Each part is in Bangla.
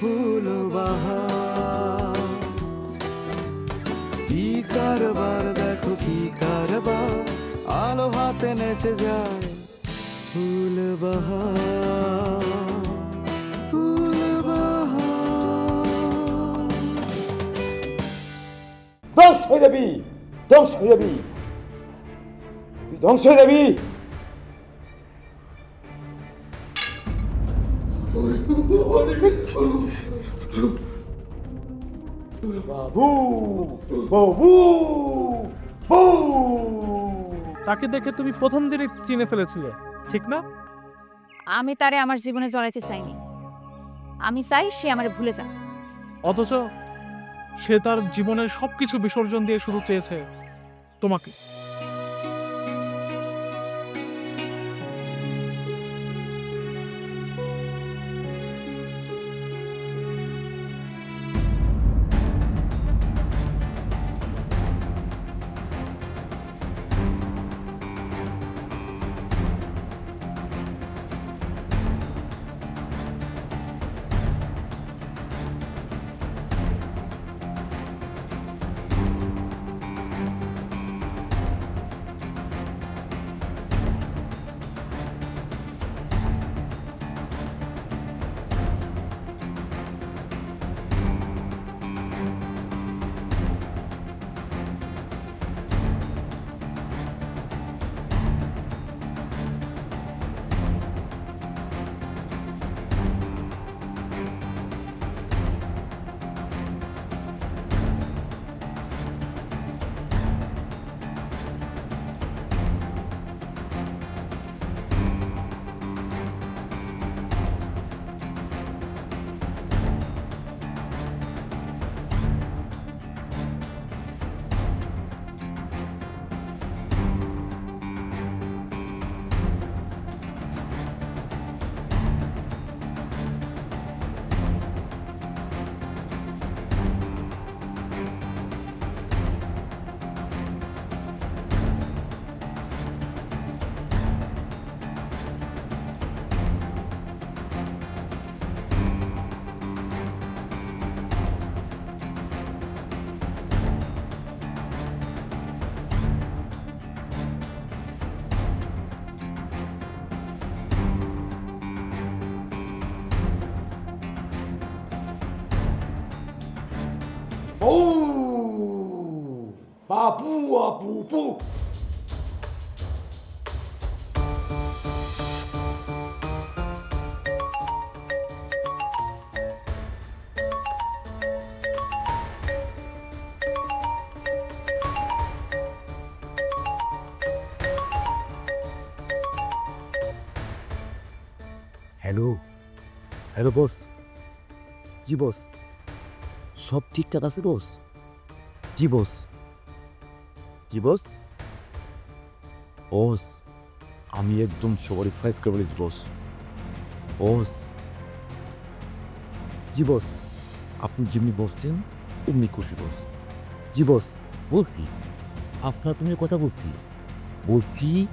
ফুল বাহার কি কারবার, দেখো কি কারবার। আলো হাতে নেচে যায় ফুল বাহার ধ্বংস হয়ে যাবি, ধ্বংস হয়ে যাবি। তুই ধ্বংস হয়ে যাবি। বউ তাকে দেখে তুমি প্রথম দিনে চিনে ফেলেছিলে ঠিক না? আমি তারে আমার জীবনে জড়াইতে চাইনি। আমি চাই সে আমার ভুলে যাক। অথচ সে তার জীবনের সবকিছু বিসর্জন দিয়ে শুরু চেয়েছে তোমাকে। বাবু আপু পু হ্যালো হ্যালো বস জি বস সব ঠিকঠাক আছে বস জি বস জি বস বস আমি একদম সবারই ফাইস করে বলেছি বস বস জি বস আপনি যেমনি বসছেন তেমনি খুশি বস জি বস বলছি, আফলাতুনের কথা বলছি। বলছি,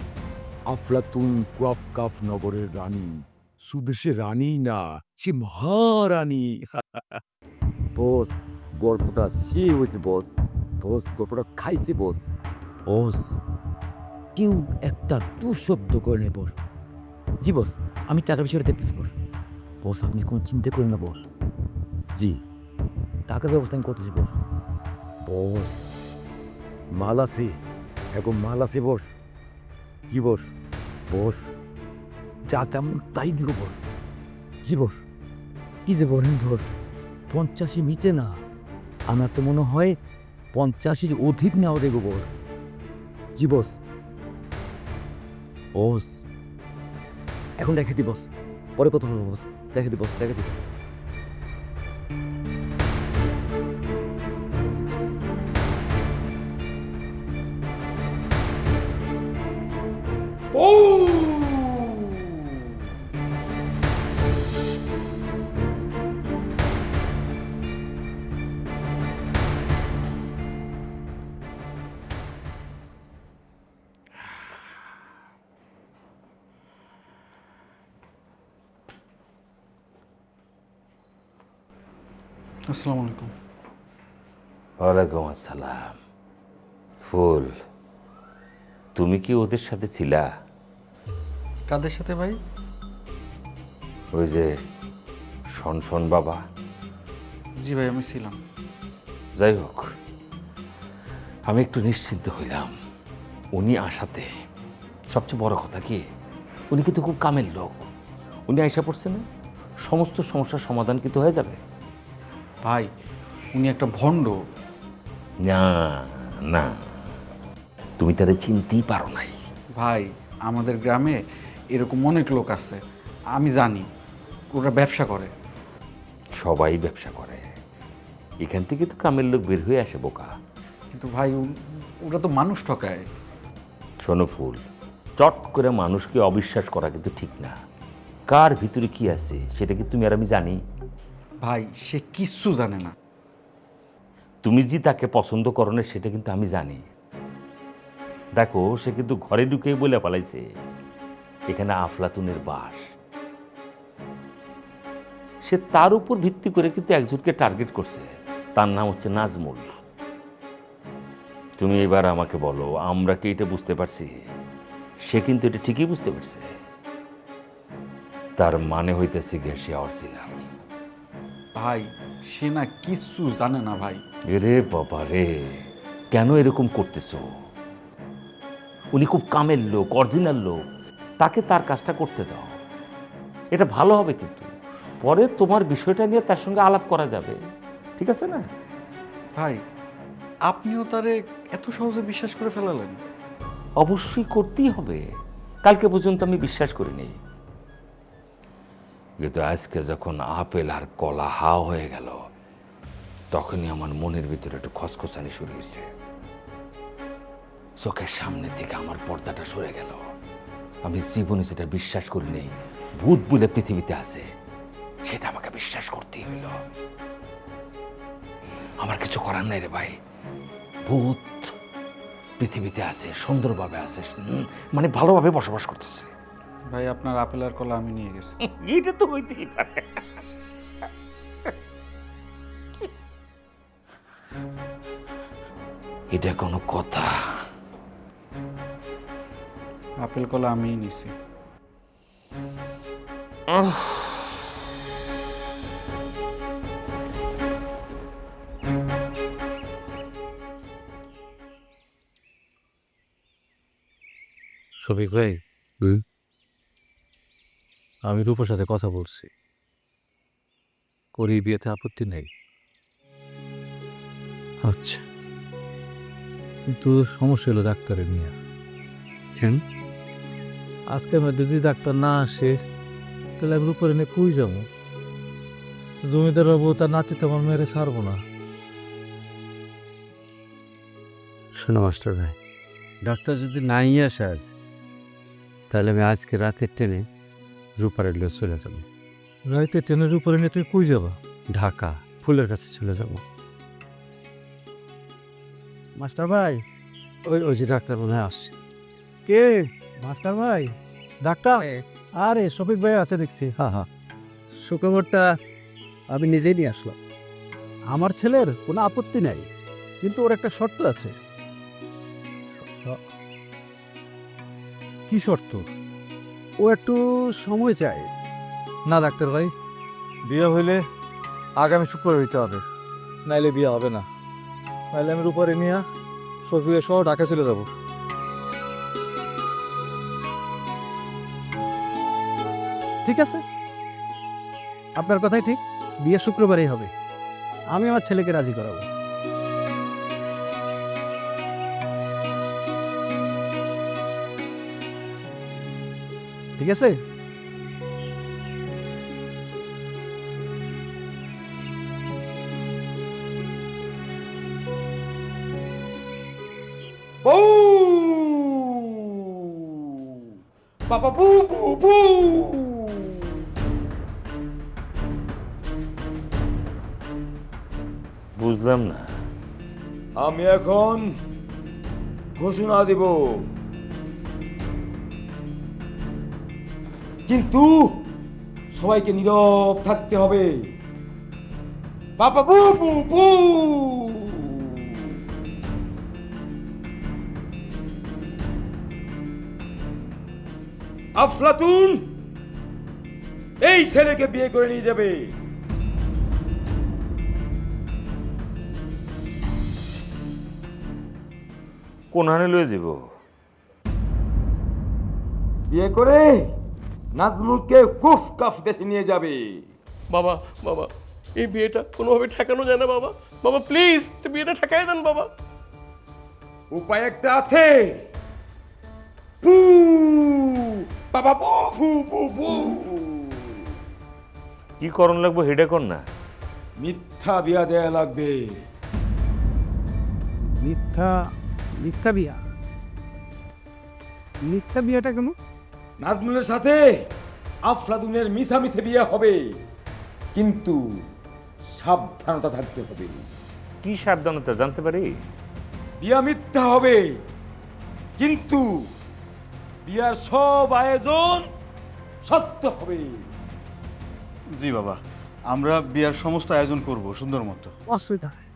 আফলাতুন কাফ কাফ নগরের রানী। সুদেশে রানী না, সে মহারানী। বস গল্পটা সে হয়েছে বস বস গল্পটা খাইছি বস। বস কেউ একটা দু শব্দ করে নেই বস। জি বস আমি টাকা বিষয়টা দেখতেছি বস। বস আপনি কোনো চিন্তা করেন না বস। জি টাকার ব্যবস্থা আমি করতেছি বস। বস মাল আছে। এখন মাল আছে বস। কি বস? বস যা তেমন তাই দিব বস। জি বস কি যে বলেন বস পঞ্চাশি নিচে না। আমার তো মনে হয় পঞ্চাশের অধিক নেওয়া দেব গোবর বস। বস। এখন দেখে দিবস পরে পরে প্রথম বস। দেখে দিবস দেখে দিব Oh! আসসালামু আলাইকুম। ওয়ালাইকুম আসসালাম। ফুল তুমি কি ওদের সাথে ছিলা? কাদের সাথে ভাই? ওই যে শনশন বাবা। জি ভাই আমি ছিলাম। যাই হোক আমি একটু নিশ্চিন্ত হইলাম উনি আসাতে সবচেয়ে বড় কথা কি উনি কিন্তু খুব কামের লোক। উনি আইসা পড়ছে না সমস্ত সমস্যার সমাধান কিন্তু হয়ে যাবে। ভাই উনি একটা ভণ্ড। না না। তুমি তাদের চিনতেই পারো নাই। ভাই আমাদের গ্রামে এরকম অনেক লোক আছে আমি জানি ওরা ব্যবসা করে। সবাই ব্যবসা করে। এখান থেকে তো কামের লোক বের হয়ে আসে বোকা। কিন্তু ভাই ও- ওরা তো মানুষ ঠকায়। শোনো ফুল চট করে মানুষকে অবিশ্বাস করা কিন্তু ঠিক না। কার ভিতরে কি আছে সেটা কি তুমি আর আমি জানি? ভাই, সে কিচ্ছু জানে না। তুমি যে তাকে পছন্দ করো না, সেটা কিন্তু আমি জানি। দেখো, সে কিন্তু ঘরে ঢুকেই বলে পালাইছে, এখানে আফলাতুনের বাস। সে তার উপর ভিত্তি করে কিন্তু একজনকে টার্গেট করছে। তার নাম হচ্ছে নাজমুল। তুমি এবার আমাকে বলো, আমরা কি এটা বুঝতে পারছি? সে কিন্তু এটা ঠিকই বুঝতে পারছে। তার মানে হইতেছে সে অরিজিনাল। ভাই সে না কিচ্ছু জানে না ভাই। রে বাবা রে কেন এরকম করতেছো? উনি খুব কামের লোক অরিজিনাল লোক তাকে তার কাজটা করতে দাও। এটা ভালো হবে কিন্তু। পরে তোমার বিষয়টা নিয়ে তার সঙ্গে আলাপ করা যাবে। ঠিক আছে না? ভাই আপনিও তারে এত সহজে বিশ্বাস করে ফেলালেন। অবশ্যই করতেই হবে। কালকে পর্যন্ত আমি বিশ্বাস করিনি। কিন্তু আজকে যখন আপেল আর কলা হা হয়ে গেল, তখনই আমার মনের ভিতরে একটু খসখসানি শুরু হয়েছে। চোখের সামনে থেকে আমার পর্দাটা সরে গেল। আমি জীবনে যেটা বিশ্বাস করিনি ভূত বলে পৃথিবীতে আছে, সেটা আমাকে বিশ্বাস করতেই হইল। আমার কিছু করার নাই রে ভাই। ভূত পৃথিবীতে আছে, সুন্দরভাবে আছে মানে ভালোভাবে বসবাস করতেছে। ভাই আপনার আপেল আর কলা আমি নিয়ে গেছি। এটা তো হইতেই পারে। এটা কোনো কথা। আপেল কলা আমিই নিছি। শফিক ভাই? আমি রূপর সাথে কথা বলছি। করি বিয়েতে আপত্তি নেই। আচ্ছা। কিন্তু সমস্যা হলো ডাক্তারে নিয়ে। কেন? আজকে আমার যদি ডাক্তার না আসে তাহলে আমি রূপরে নিয়ে কুই যাব? জমিদার বাবু তার নাতি তো আমার মেরে ছাড়বো না। শোনো মাস্টার ভাই ডাক্তার যদি নাই আসে আজ তাহলে আমি আজকে রাতের ট্রেনে রূপারের লিয়ে চলে যাব। রাইতে ট্রেনের উপরে নিয়ে তুই কুই যাবা? ঢাকা ফুলের কাছে চলে যাব। মাস্টার ভাই? ওই ওই যে ডাক্তার মনে হয় আসছে। কে? মাস্টার ভাই? ডাক্তার? আরে শফিক ভাই আছে দেখছি। হ্যাঁ হ্যাঁ। সুখবরটা আমি নিজেই নিয়ে আসলাম। আমার ছেলের কোনো আপত্তি নাই কিন্তু ওর একটা শর্ত আছে। কি শর্ত? ও একটু সময় চায়। না, ডাক্তার ভাই। বিয়ে হইলে আগামী শুক্রবার হইতে হবে। নাইলে বিয়ে হবে না। নাইলে আমি রূপারে নিয়ে সফিয়া সহ ঢাকা চলে যাব। ঠিক আছে? আপনার কথাই ঠিক। বিয়ে শুক্রবারেই হবে। আমি আমার ছেলেকে রাজি করাবো। ঠিক আছে বউ বাবা বু বু বু বুঝলাম না আমি এখন ঘোষণা দেব কিন্তু সবাইকে নীরব থাকতে হবে। বাবা বু বু বু। আফলাতুন এই ছেলেকে বিয়ে করে নিয়ে যাবে। কোন হানে লয়ে যাব? বিয়ে করে নাজমুলকে কুফ কাফ দেশে নিয়ে যাবে। বাবা বাবা এই বিয়েটা কোনোভাবে ঠেকানো যায় না বাবা। বাবা প্লিজ বিয়েটা ঠেকাই দেন বাবা। উপায় একটা আছে। পু বাবা পু পু পু পু। কি করণ লাগবো হেডে কর না। মিথ্যা বিয়া দেয়া লাগবে। মিথ্যা মিথ্যা বিয়া? মিথ্যা বিয়াটা কেন? নাজমুলের সাথে আফলাদুনের মিশামিশে বিয়ে হবে। কিন্তু সাবধানতা থাকতে হবে। কি সাবধানতা জানতে পারি? বিয়া মিথ্যা হবে। কিন্তু বিয়ার সব আয়োজন সত্য হবে। জি বাবা আমরা বিয়ার সমস্ত আয়োজন করব সুন্দর মতো। অসুবিধা নেই।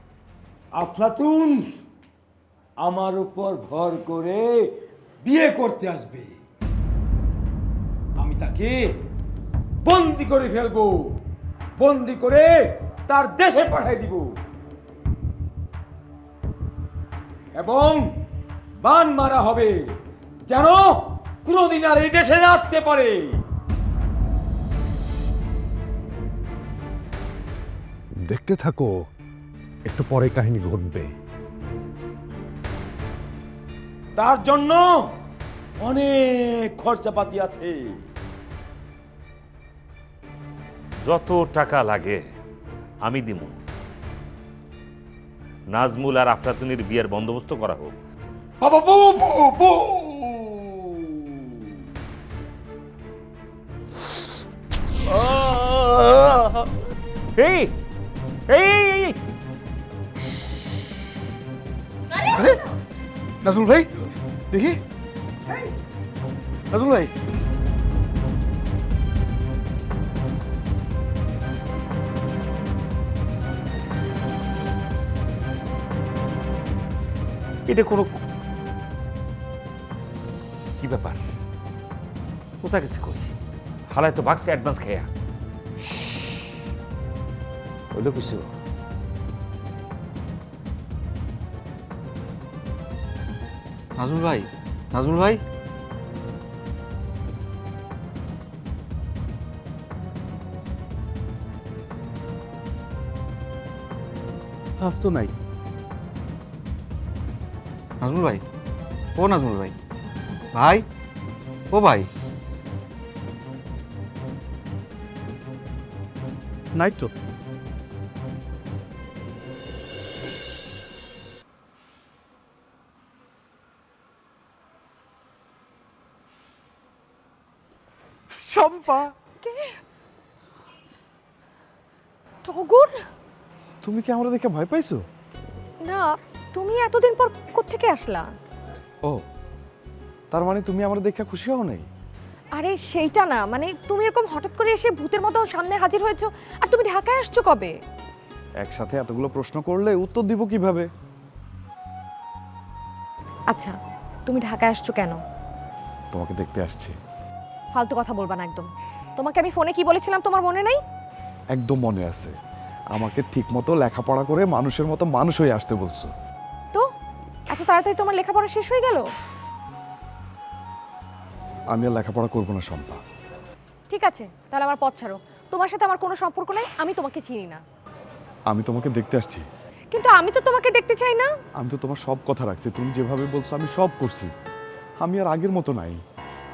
আফলাতুন আমার উপর ভর করে বিয়ে করতে আসবে। তাকে বন্দি করে ফেলব। বন্দি করে তার দেশে পাঠিয়ে দিব। এবং বান মারা হবে যেন কোনোদিন আর এই দেশে আসতে পারে। দেখতে থাকো একটু পরে কাহিনী ঘটবে। তার জন্য অনেক খরচাপাতি আছে। যত টাকা লাগে আমি দিব নাজমুল আর আফরাতুনির বিয়ের বন্দোবস্ত করা হোক। বাবা বু বু বু এই এই এই, এই নাজমুল ভাই দেখি। নাজমুল ভাই। এটা কোনো কি ব্যাপার? কোথা গেছে কই হালায় তো ভাগছে অ্যাডভান্স খেয়া। হইল কিছু? নাজমুল ভাই নাজমুল ভাই? হাফ তো নাই। নাজমুল ভাই? ও নাজমুল ভাই। ভাই? ও ভাই? নাই তো। শম্পা। টগর? তুমি কি আমরা দেখে ভয় পাইছো? না তুমি এতদিন পর কোত্থেকে আসলা? ও তার মানে তুমি আমরা দেখে খুশি হও নাই? আরে সেইটা না মানে তুমি এরকম হঠাৎ করে এসে ভূতের মতো সামনে হাজির হয়েছো আর তুমি ঢাকায় আসছো কবে? একসাথে এতগুলো প্রশ্ন করলে উত্তর দিব কীভাবে? আচ্ছা তুমি ঢাকায় আসছো কেন? তোমাকে দেখতে আসছি। ফালতু কথা বলবা না একদম। তোমাকে আমি ফোনে কি বলেছিলাম তোমার মনে নেই? একদম মনে আছে। আমাকে ঠিকমতো লেখাপড়া করে মানুষের মতো মানুষ হয়ে আসতে বলছো। এত তাড়াতাড়ি তোমার লেখাপড়া শেষ হয়ে গেল? আমি আর লেখাপড়া করব না শম্পা। ঠিক আছে তাহলে আমার পথ ছাড়ো। তোমার সাথে আমার কোনো সম্পর্ক নেই আমি তোমাকে চিনি না। আমি তোমাকে দেখতে আসছি। কিন্তু আমি তো তোমাকে দেখতে চাই না। আমি তো তোমার সব কথা রাখছি তুমি যেভাবে বলছো আমি সব করছি। আমি আর আগের মতো নাই।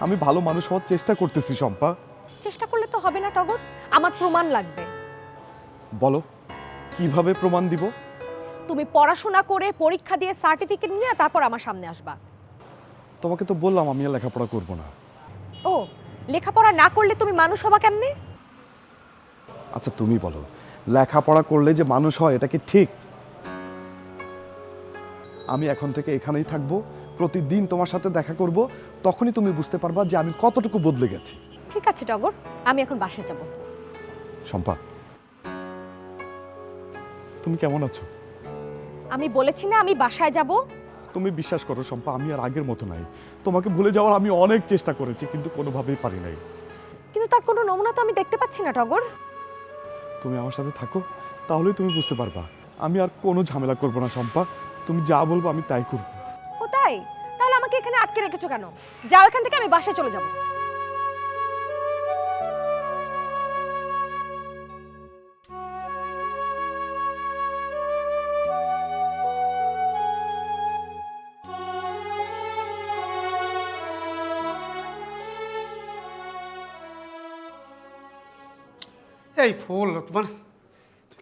আমি ভালো মানুষ হওয়ার চেষ্টা করতেছি শম্পা। চেষ্টা করলে তো হবে না টগর। আমার প্রমাণ লাগবে। বলো কীভাবে প্রমাণ দিব? তুমি পড়াশোনা করে পরীক্ষা দিয়ে সার্টিফিকেট নিয়ে তারপর আমার সামনে আসবা। তোমাকে তো বললাম আমি আর লেখাপড়া করব না। ও লেখাপড়া না করলে তুমি মানুষ হবা কেমনে? আচ্ছা তুমি বলো লেখাপড়া করলে যে মানুষ হয় এটা কি ঠিক? আমি এখন থেকে এখানেই থাকব প্রতিদিন তোমার সাথে দেখা করব তখনই তুমি বুঝতে পারবা যে আমি কতটুকু বদলে গেছি। ঠিক আছে টগর আমি এখন বাসে যাব। শম্পা তুমি কেমন আছো? আমি বলেছি না আমি বাসায় যাব? তুমি বিশ্বাস করো শম্পা আমি আর আগের মতো নাই। তোমাকে ভুলে যাওয়ার আমি অনেক চেষ্টা করেছি কিন্তু কোনোভাবেই পারি নাই। কিন্তু তার কোনো নমুনা তো আমি দেখতে পাচ্ছি না টগর। তুমি আমার সাথে থাকো তাহলেই তুমি বুঝতে পারবা। আমি আর কোনো ঝামেলা করব না শম্পা তুমি যা বলব আমি তাই করব। ও তাই? তাহলে আমাকে এখানে আটকে রেখেছো কেন? যাও এখান থেকে আমি বাসায় চলে যাব। এই ফুল মানে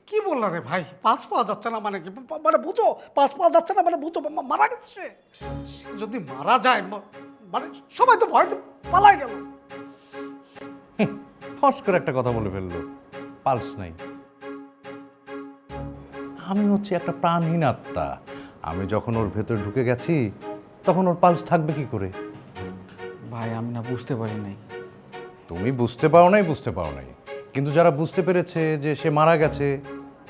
কি বললা রে ভাই? পাস পাওয়া যাচ্ছে না মানে কি? মানে বুঝো পাস পাওয়া যাচ্ছে না মানে বুঝো মারা গেছে। সে যদি মারা যায় মানে সবাই তো ভয়তে পালাই গেল। ফস করে একটা কথা বলে ফেলল। পালস নাই। আমি হচ্ছে একটা প্রাণহীন আত্মা। আমি যখন ওর ভেতরে ঢুকে গেছি তখন ওর পালস থাকবে কি করে? ভাই আমি না বুঝতে পারি নাই। তুমি বুঝতে পারো নাই বুঝতে পারো নাই। কিন্তু যারা বুঝতে পেরেছে যে সে মারা গেছে,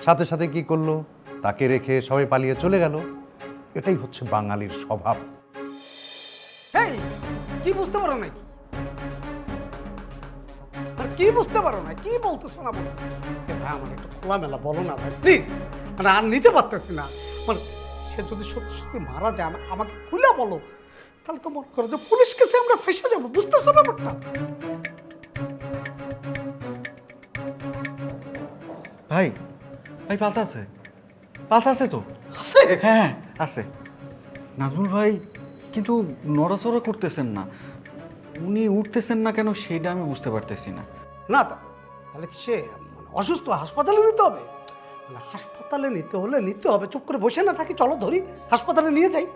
সাথে সাথে কি করল, তাকে রেখে সবাই পালিয়ে চলে গেল, এটাই হচ্ছে বাঙালির স্বভাব। কি বুঝতে পারো নাকি? আর কি বুঝতে পারো না, কি বলতেছো না বলতেছো? এ ভাই, আমার একটু খোলামেলা বলো না ভাই প্লিজ মানে আর নিতে পারতেছি না। মানে সে যদি সত্যি সত্যি মারা যায়, আমা- আমাকে খুলে বলো, তাহলে তো মনে করো যে পুলিশ কেসে আমরা ফেসে যাব, বুঝতেছো ব্যাপারটা? ভাই ভাই পালস আছে। পালস আছে তো? আছে? হ্যাঁ হ্যাঁ আছে। নাজমুল ভাই কিন্তু নড়াচড়া করতেছেন না। উনি উঠতেছেন না কেন সেটা আমি বুঝতে পারতেছি না। না তাহলে কি সে মানে অসুস্থ হাসপাতালে নিতে হবে? মানে হাসপাতালে নিতে হলে নিতে হবে চুপ করে বসে না থাকি চলো ধরি হাসপাতালে নিয়ে যাই।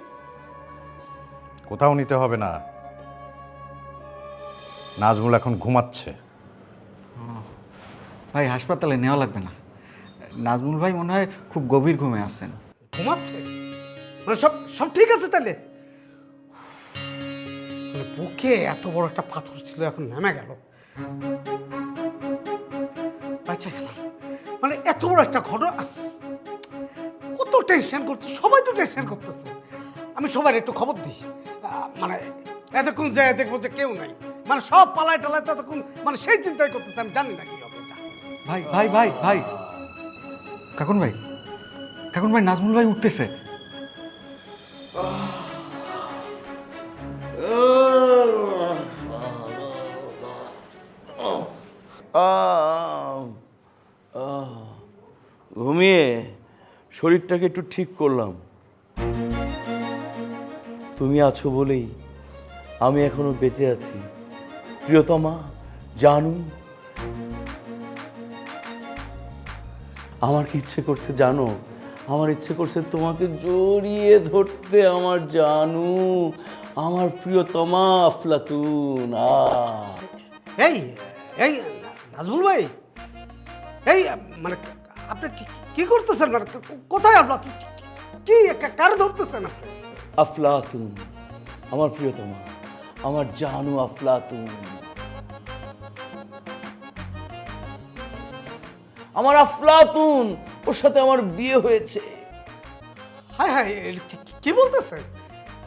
কোথাও নিতে হবে না। নাজমুল এখন ঘুমাচ্ছে। ভাই, হাসপাতালে নেওয়া লাগবে না। নাজমুল ভাই মনে হয় খুব গভীর ঘুমে আছেন। ঘুমাচ্ছে? মানে সব সব ঠিক আছে তাহলে? মানে বুকে এত বড় একটা পাথর ছিল, এখন নেমে গেল। মানে এত বড় একটা ঘটনা, কত টেনশন করছে, সবাই তো টেনশন করতেছে। আমি সবার একটু খবর দিই। মানে এতক্ষণ যায় দেখব যে কেউ নাই। মানে সব পালায় টালায় তো এতক্ষণ মানে সেই চিন্তাই করতেছে, আমি জানি না কি। ভাই ভাই ভাই ভাই। কাকুন ভাই কাকুন ভাই, নাজমুল ভাই উঠতেছে। ঘুমিয়ে শরীরটাকে একটু ঠিক করলাম। তুমি আছো বলেই আমি এখনও বেঁচে আছি। প্রিয়তমা, জানু আমার কি ইচ্ছে করছে জানো? আমার ইচ্ছে করছে তোমাকে জড়িয়ে ধরতে আমার জানু আমার প্রিয়তমা আফলাতুন। এই এই নাজমুল ভাই এই মানে আপনি কি- করতেছেন? মানে কোথায় আপনার কি- কারে ধরতেছেন আপনি? আফলাতুন আমার প্রিয়তমা আমার জানু আফলাতুন। আমার আফলাতুন, ওর সাথে আমার বিয়ে হয়েছে। হায় হায় কি- বলতেছে?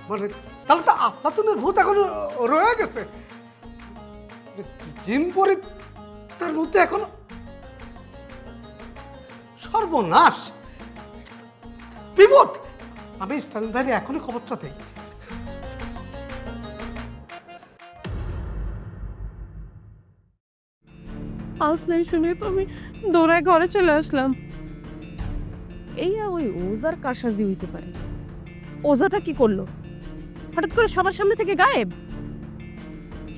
মানে তাহলে তো আফলাতুনের ভূত এখন রয়ে গেছে। জিন পরে তার মধ্যে এখন সর্বনাশ। বিপদ! আমি স্টালিন এখনই খবরটা দেই পালস নাই শুনে তো আমি দৌড়ায় ঘরে চলে আসলাম। এই ওই ওজার কারসাজি হইতে পারে। ওজাটা কি করল? হঠাৎ করে সবার সামনে থেকে গায়েব?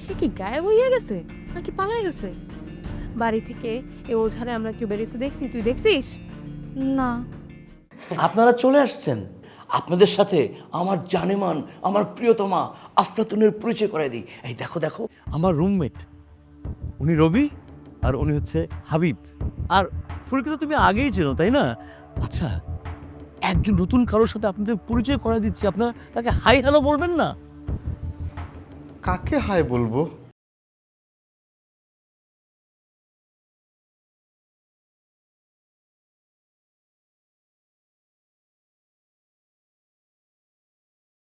সে কি গায়েব হইয়া গেছে নাকি পালায় গেছে? বাড়ি থেকে এ ওঝারে আমরা কেউ বেরিয়ে তো দেখছি তুই দেখছিস? না। আপনারা চলে আসছেন। আপনাদের সাথে আমার জানেমান আমার প্রিয়তমা আফলাতুনের পরিচয় করাই দিই। এই দেখো দেখো। আমার রুমমেট উনি রবি? আর উনি হচ্ছে হাবিব। আর ফুলকে তো তুমি আগেই চেনো, তাই না? আচ্ছা একজন নতুন কারোর সাথে আপনাদের পরিচয় করা দিচ্ছি। আপনার তাকে হাই হ্যালো বলবেন না? কাকে হাই বলব?